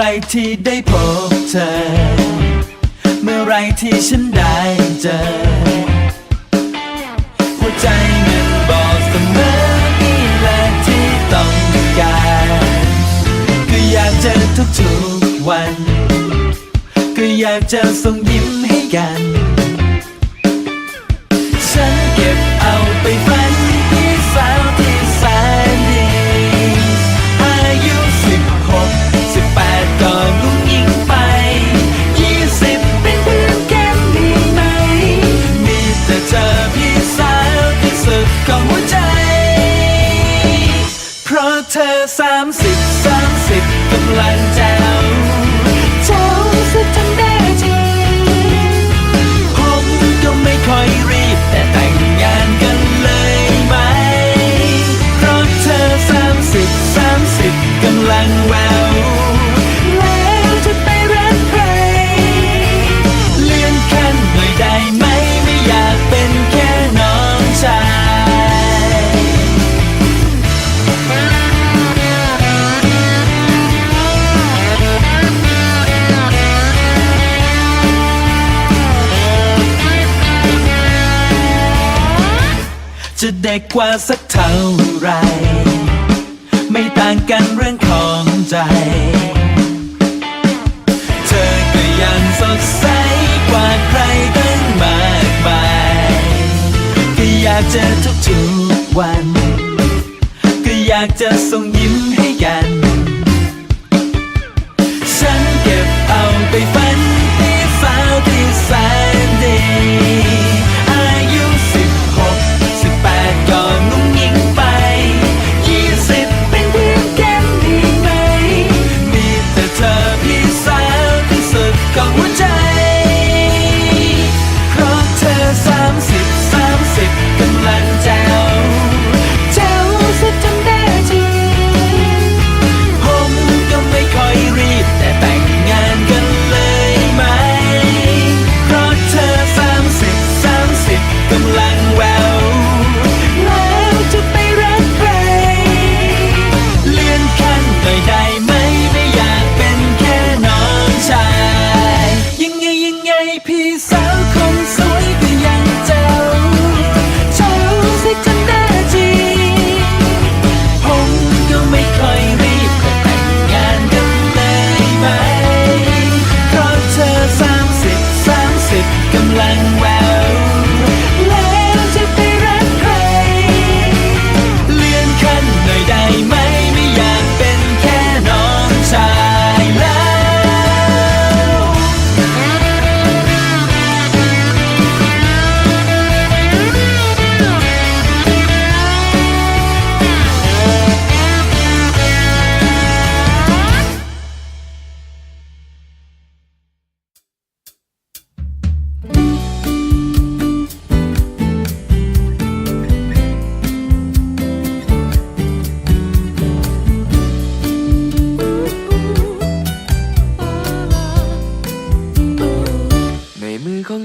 อไรที่ได้พบเธอ เมื่อไรที่ฉันได้เจอ หัวใจมันบอกเสมอนี่แหละที่ต้องการก็อยากเจอทุกๆวัน ก็อยากจะส่งยิ้มให้กัน กำลังแววแล้วจะไปรักใคร เลื่อนขั้นหน่อยได้ไหมไม่อยากเป็นแค่น้องชายจะเด็กกว่าสักเท่าไหร ไม่ต่างกันเรื่องของใจ เธอก็ยังสดใสกว่าใครตั้งมากมายก็อยากเจอทุกๆวัน ก็อยากจะส่งยิ้มให้กัน ฉันเก็บเอาไปฝันที่สาวที่แสน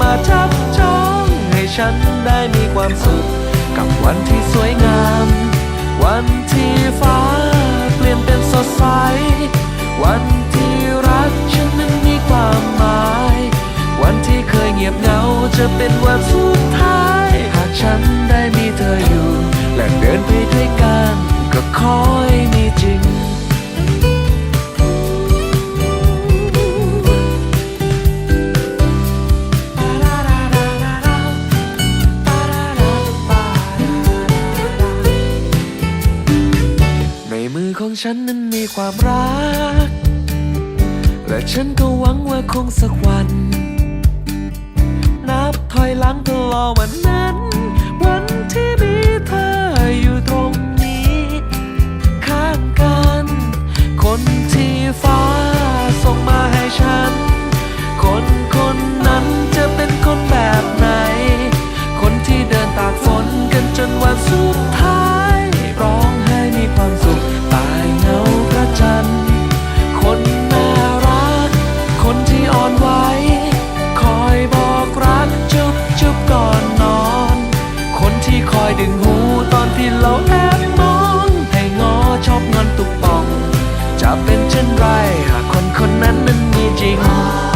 มาจับจองให้ฉันได้มีความสุข กับวันที่สวยงาม วันที่ฟ้าเปลี่ยนเป็นสดใส วันที่รักฉันนั้นมีความหมาย ความรัก และฉันก็หวังว่าคงสักวัน นับถอยหลังตลอดวันนั้น วันที่มีเธอ ที่เราแอบมองให้งอชอบงอนตุกปอง จะเป็นเช่นไรหากคนคนนั้นนั้นมีจริง